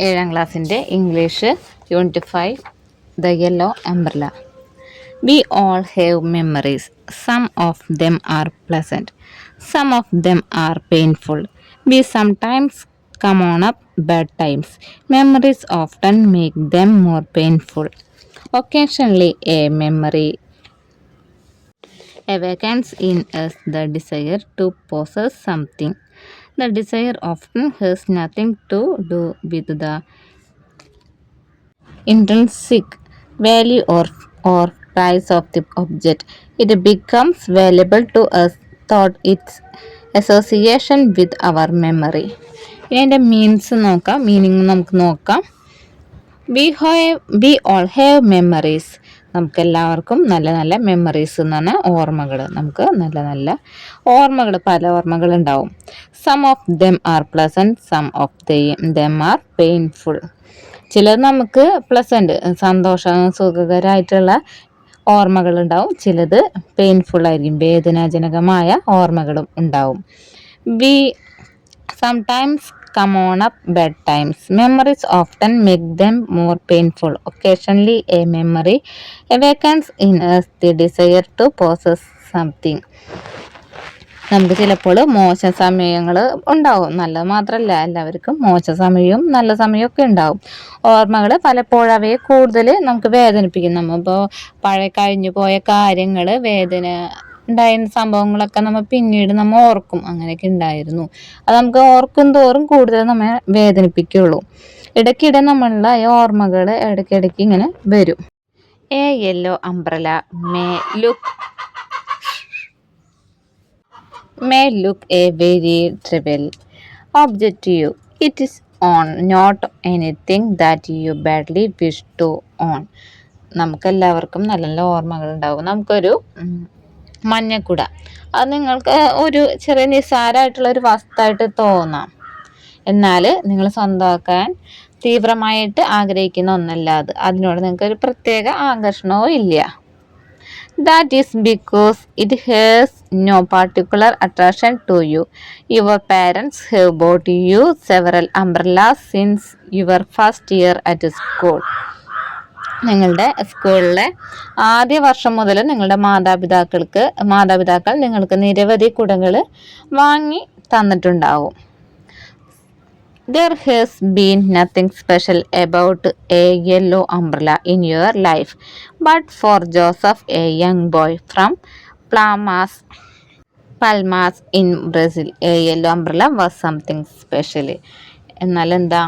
ഏഴാം ക്ലാസ്സിന്റെ English unit five the yellow umbrella we all have memories some of them are pleasant some of them are painful we sometimes come on up bad times. Memories often make them more painful. Occasionally, a memory awakens in us the desire to possess something. The desire often has nothing to do with the intrinsic value or, or price of the object. It becomes valuable to us thought its association with our memory. ഇതിന്റെ means നോക്കാം meaning നമുക്ക് നോക്കാം we have we all have memories നമുക്ക് എല്ലാവർക്കും നല്ല നല്ല memories എന്ന് പറഞ്ഞാൽ ഓർമ്മകൾ നമുക്ക് നല്ല നല്ല ഓർമ്മകൾ പല ഓർമ്മകൾ ഉണ്ടാവും some of them are pleasant some of them are painful ചിലത് നമുക്ക് പ്ലസന്റ് സന്തോഷം സുഖകരമായിട്ടുള്ള ഓർമ്മകൾ ഉണ്ടാവും ചിലത് പെയിൻഫുൾ ആയിരിക്കും വേദനാജനകമായ ഓർമ്മകളും ഉണ്ടാവും. We sometimes come on up bad times memories often make them more painful occasionally a memory awakens in us the desire to possess something നമുക്ക് ചിലപ്പോൾ മോശ സമയങ്ങൾ ഉണ്ടാവും. നല്ലത് മാത്രമല്ല എല്ലാവർക്കും മോശ സമയവും നല്ല സമയവും ഒക്കെ ഉണ്ടാവും. ഓർമ്മകൾ പലപ്പോഴും അവയെ കൂടുതൽ നമുക്ക് വേദനിപ്പിക്കും. നമ്മളിപ്പോൾ പഴയ കഴിഞ്ഞു പോയ കാര്യങ്ങൾ വേദന ഉണ്ടായിരുന്ന സംഭവങ്ങളൊക്കെ നമ്മൾ പിന്നീട് നമ്മൾ ഓർക്കും. അങ്ങനെയൊക്കെ ഉണ്ടായിരുന്നു. അത് നമുക്ക് ഓർക്കും തോറും കൂടുതൽ നമ്മെ വേദനിപ്പിക്കുള്ളൂ. ഇടയ്ക്കിടെ നമ്മളുടെ ഈ ഓർമ്മകൾ ഇടയ്ക്കിടയ്ക്ക് ഇങ്ങനെ വരും. A yellow umbrella may look may look a very trivial object you it is on not anything that you badly wish to own നമുക്കെല്ലാവർക്കും നല്ല നല്ല ഓർമ്മകൾ ഉണ്ടാവും. നമുക്കൊരു മഞ്ഞക്കുട. അത് നിങ്ങൾക്ക് ഒരു ചെറിയ നിസ്സാരമായിട്ടുള്ള ഒരു വസ്തുവായിട്ട് തോന്നാം. എന്നാൽ നിങ്ങൾ സ്വന്തമാക്കാൻ തീവ്രമായിട്ട് ആഗ്രഹിക്കുന്ന ഒന്നല്ല അത്. അതിനോട് നിങ്ങൾക്ക് ഒരു പ്രത്യേക ആകർഷണവും ഇല്ല. That is because it has no particular attraction to you your parents have bought you several umbrella since your first year at school നിങ്ങളുടെ സ്കൂളിലെ ആദ്യ വർഷം മുതൽ നിങ്ങളുടെ മാതാപിതാക്കൾക്ക് മാതാപിതാക്കൾ നിങ്ങൾക്ക് നിരവധി കുടകൾ വാങ്ങി തന്നിട്ടുണ്ടാവും. There has been nothing special about a yellow umbrella in your life but for Joseph a young boy from Palmas Palmas in Brazil a yellow umbrella was something special എന്നാൽ എന്താ?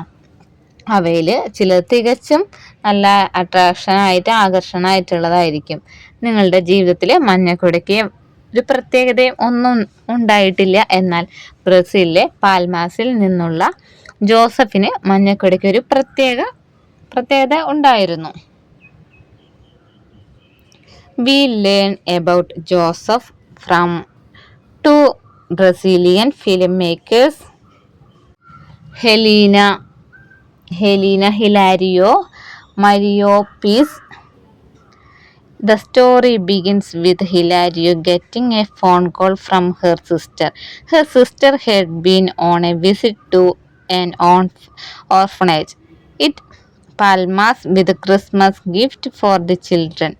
അവയിൽ ചില തികച്ചും നല്ല അട്രാക്ഷനായിട്ട് ആകർഷണമായിട്ടുള്ളതായിരിക്കും. നിങ്ങളുടെ ജീവിതത്തിൽ മഞ്ഞക്കുടയ്ക്ക് ഒരു പ്രത്യേകതയും ഒന്നും ഉണ്ടായിട്ടില്ല. എന്നാൽ ബ്രസീലിലെ പാൽമാസിൽ നിന്നുള്ള ജോസഫിന് മഞ്ഞക്കുടയ്ക്ക് ഒരു പ്രത്യേക പ്രത്യേകത ഉണ്ടായിരുന്നു. We learn about Joseph from two Brazilian film makers Helena Helena Hilario Mariopis. The story begins with Hilario getting a phone call from her sister. Her sister had been on a visit to an orphanage. It Palmas with a Christmas gift for the children.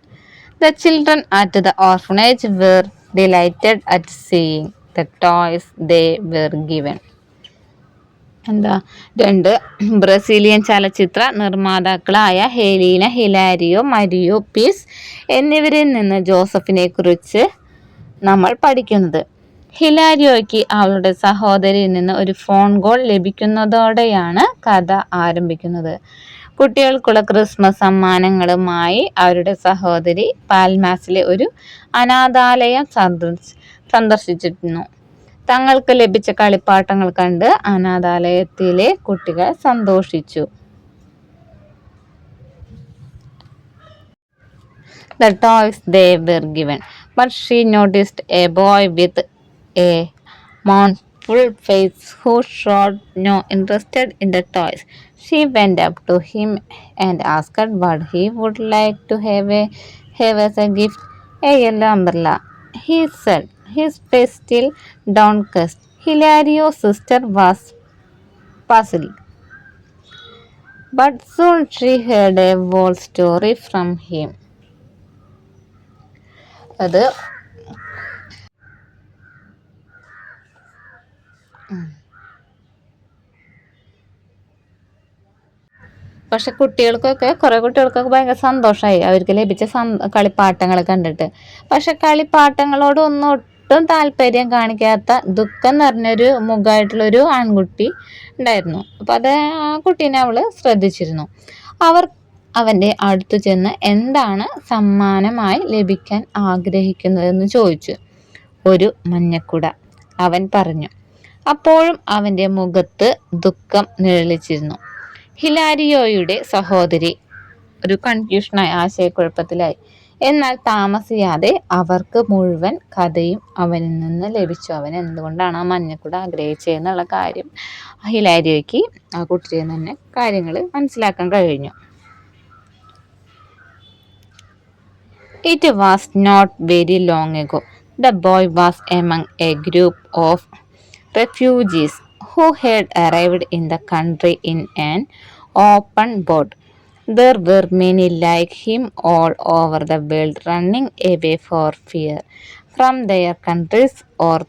The children at the orphanage were delighted at seeing the toys they were given. എന്താ? രണ്ട് Brazilian ചലച്ചിത്ര നിർമ്മാതാക്കളായ Helena Hilario Mario പീസ് എന്നിവരിൽ നിന്ന് ജോസഫിനെ കുറിച്ച് നമ്മൾ പഠിക്കുന്നത്. ഹിലാരിയോയ്ക്ക് അവളുടെ സഹോദരിയിൽ നിന്ന് ഒരു ഫോൺ കോൾ ലഭിക്കുന്നതോടെയാണ് കഥ ആരംഭിക്കുന്നത്. കുട്ടികൾക്കുള്ള ക്രിസ്മസ് സമ്മാനങ്ങളുമായി അവരുടെ സഹോദരി പാൽമാസിലെ ഒരു അനാഥാലയം സന്ദർശിച്ചിരുന്നു. തങ്ങൾക്ക് ലഭിച്ച കളിപ്പാട്ടങ്ങൾ കണ്ട് അനാഥാലയത്തിലെ കുട്ടികൾ സന്തോഷിച്ചു the toys they were given. But she noticed a boy with a mournful face who showed no interest in the toys. She went up to him and asked what he would like to have, a, have as a gift. A yellow umbrella, he said. His face still downcast. Hilario's sister was puzzled. But soon she heard a whole story from him. അത് പക്ഷെ കുട്ടികൾക്കൊക്കെ കുറേ കുട്ടികൾക്കൊക്കെ ഭയങ്കര സന്തോഷമായി അവർക്ക് ലഭിച്ച കളിപ്പാട്ടങ്ങൾ കണ്ടിട്ട് പക്ഷെ കളിപ്പാട്ടങ്ങളോട് ഒന്നും ഒട്ടും താല്പര്യം കാണിക്കാത്ത ദുഃഖം നിറഞ്ഞൊരു മുഖമായിട്ടുള്ളൊരു ആൺകുട്ടി ഉണ്ടായിരുന്നു. അപ്പം അത് ആ കുട്ടീനെ അവൾ ശ്രദ്ധിച്ചിരുന്നു. അവർ അവന്റെ അടുത്ത് ചെന്ന് എന്താണ് സമ്മാനമായി ലഭിക്കാൻ ആഗ്രഹിക്കുന്നതെന്ന് ചോദിച്ചു. ഒരു മഞ്ഞക്കുട അവൻ പറഞ്ഞു. അപ്പോഴും അവന്റെ മുഖത്ത് ദുഃഖം നിഴലിച്ചിരുന്നു. ഹിലാരിയോയുടെ സഹോദരി ഒരു കൺഫ്യൂഷനായി ആശയക്കുഴപ്പത്തിലായി. എന്നാൽ താമസിയാതെ അവർക്ക് മുഴുവൻ കഥയും അവനിൽ നിന്ന് ലഭിച്ചു. അവൻ എന്തുകൊണ്ടാണ് ആ മഞ്ഞക്കുട ആഗ്രഹിച്ചതെന്നുള്ള കാര്യം ഹിലാരിയോയ്ക്ക് ആ കുട്ടിയെ തന്നെ കാര്യങ്ങൾ മനസ്സിലാക്കാൻ കഴിഞ്ഞു. It was not very long ago the boy was among a group of refugees who had arrived in the country in an open boat. There were many like him all over the world running away for fear from their countries or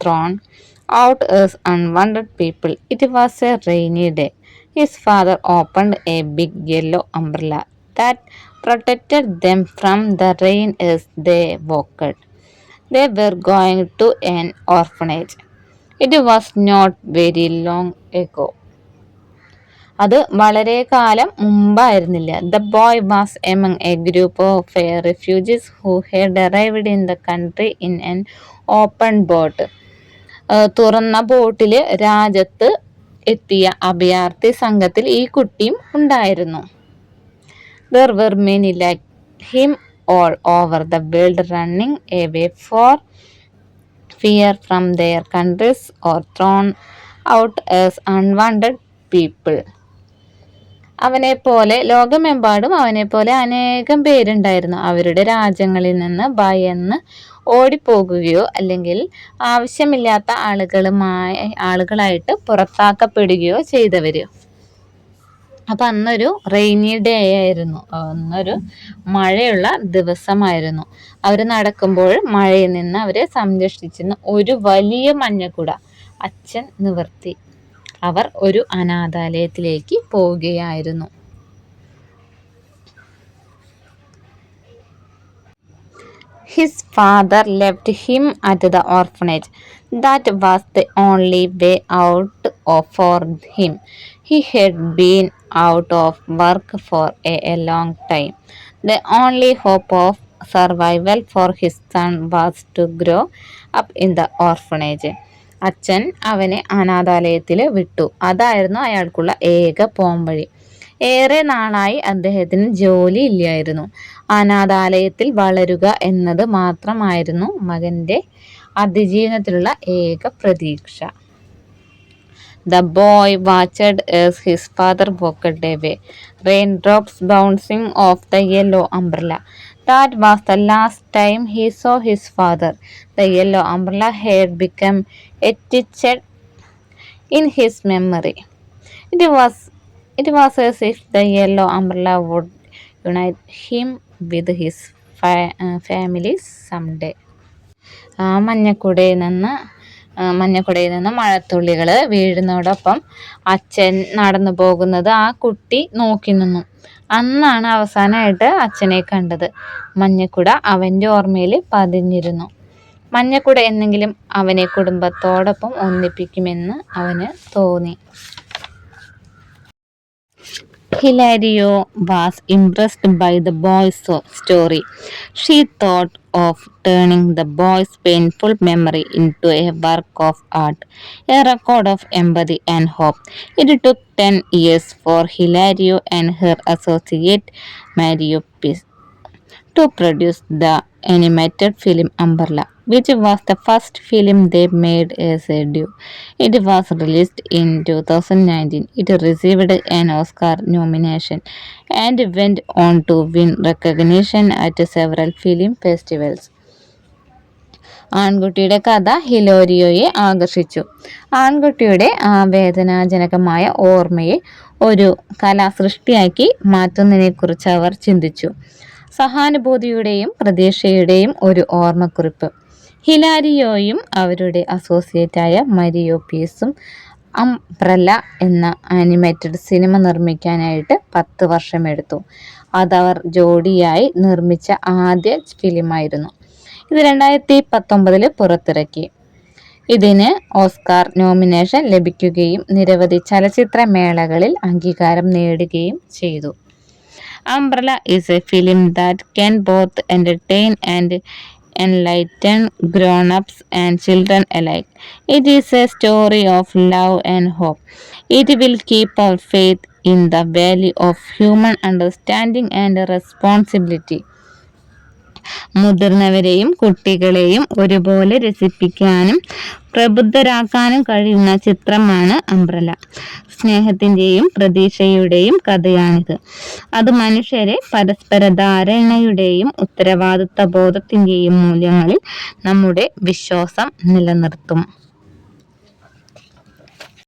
thrown out as unwanted people. It was a rainy day. His father opened a big yellow umbrella that protected them from the rain as they walked. They were going to an orphanage. It was not very long ago. അത് വളരെ കാലം മുമ്പായിരുന്നില്ല. The boy was among a group of a refugees who had arrived in the country in an open boat തുറന്ന ബോട്ടിൽ രാജ്യത്ത് എത്തിയ അഭയാർത്ഥി സംഘത്തിൽ ഈ കുട്ടിയും ഉണ്ടായിരുന്നു. There were many like him all over the world running away for fear from their countries or thrown out as unwanted people. അവനെ പോലെ ലോകമെമ്പാടും അവനെ പോലെ അനേകം പേരുണ്ടായിരുന്നു. അവരുടെ രാജ്യങ്ങളിൽ നിന്ന് ഭയന്ന് ഓടിപ്പോകുകയോ അല്ലെങ്കിൽ ആവശ്യമില്ലാത്ത ആളുകളുമായി ആളുകളായിട്ട് പുറത്താക്കപ്പെടുകയോ ചെയ്തവര്. അപ്പം അന്നൊരു റെയിനി ഡേ ആയിരുന്നു. അന്നൊരു മഴയുള്ള ദിവസമായിരുന്നു. അവർ നടക്കുമ്പോൾ മഴയിൽ നിന്ന് അവരെ സംരക്ഷിച്ചിരുന്ന. ഒരു വലിയ മഞ്ഞക്കുട. അച്ഛൻ നിവർത്തി. അവർ ഒരു അനാഥാലയത്തിലേക്ക് പോവുകയായിരുന്നു. His father left him at the orphanage that was the only way out of for him he had been out of work for a a long time the only hope of survival for his son was to grow up in the orphanage അച്ഛൻ അവനെ അനാഥാലയത്തിൽ വിട്ടു. അതായിരുന്നു അയാൾക്കുള്ള ഏക പോംവഴി. ഏറെ നാളായി അദ്ദേഹത്തിന് ജോലി ഇല്ലായിരുന്നു. അനാഥാലയത്തിൽ വളരുക എന്നത് മാത്രമായിരുന്നു മകന്റെ അതിജീവനത്തിലുള്ള ഏക പ്രതീക്ഷ. The boy watched watched his father father walked raindrops bouncing off the yellow umbrella. That was the last time he saw his father. The yellow umbrella had become etched in his memory. It was, it was as if the yellow umbrella would unite him with his fa- uh, family someday. ആ മഞ്ഞക്കുടയിൽ നിന്ന് മഞ്ഞക്കുടയിൽ നിന്ന് മഴത്തുള്ളികൾ വീഴുന്നതോടൊപ്പം അച്ഛൻ നടന്നു പോകുന്നത് ആ കുട്ടി നോക്കി നിന്നു അന്നാണ് അവസാനമായിട്ട് അച്ഛനെ കണ്ടത്. മഞ്ഞക്കുട അവന്റെ ഓർമ്മയിൽ പതിഞ്ഞിരുന്നു. മഞ്ഞക്കുട എന്നെങ്കിലും അവനെ കുടുംബത്തോടൊപ്പം ഒന്നിപ്പിക്കുമെന്ന് അവന് തോന്നി. Hilario was impressed by the boy's story. She thought of turning the boy's painful memory into a work of art, a record of empathy and hope. It took 10 years for Hilario and her associate Mario Piz to produce the animated film Umbrella, which was the first film they made as a duo. It was released in 2019. It received an Oscar nomination and went on to win recognition at several film festivals. ആൺകുട്ടിയുടെ കഥ ഹിലോരിയോയെ ആകർഷിച്ചു ആൺകുട്ടിയുടെ ആ വേദനാജനകമായ ഓർമ്മയെ ഒരു കലാസൃഷ്ടിയാക്കി മാറ്റുന്നതിനെക്കുറിച്ച് അവർ ചിന്തിച്ചു സഹാനുഭൂതിയുടെയും പ്രതീക്ഷയുടെയും ഒരു ഓർമ്മക്കുറിപ്പ് ഹിലാരിയോയും അവരുടെ അസോസിയേറ്റായ മരിയോ പീസും അംബ്രല്ല എന്ന ആനിമേറ്റഡ് സിനിമ നിർമ്മിക്കാനായിട്ട് പത്ത് വർഷമെടുത്തു. അതവർ ജോഡിയായി നിർമ്മിച്ച ആദ്യ ഫിലിമായിരുന്നു. ഇത് രണ്ടായിരത്തി പത്തൊമ്പതിൽ പുറത്തിറക്കി. ഇതിന് ഓസ്കാർ നോമിനേഷൻ ലഭിക്കുകയും നിരവധി ചലച്ചിത്ര മേളകളിൽ അംഗീകാരം നേടുകയും ചെയ്തു. Umbrella is a film that can both entertain and enlighten grown-ups and children alike. It is a story of love and hope. It will keep our faith in the value of human understanding and responsibility. മുതിർന്നവരെയും കുട്ടികളെയും ഒരുപോലെ രസിപ്പിക്കാനും പ്രബുദ്ധരാക്കാനും കഴിയുന്ന ചിത്രമാണ് umbrella. സ്നേഹത്തിന്റെയും പ്രതീക്ഷയുടെയും കഥയാണിത്. അത് മനുഷ്യരെ പരസ്പര ധാരണയുടെയും ഉത്തരവാദിത്ത ബോധത്തിന്റെയും മൂല്യങ്ങളിൽ നമ്മുടെ വിശ്വാസം നിലനിർത്തും.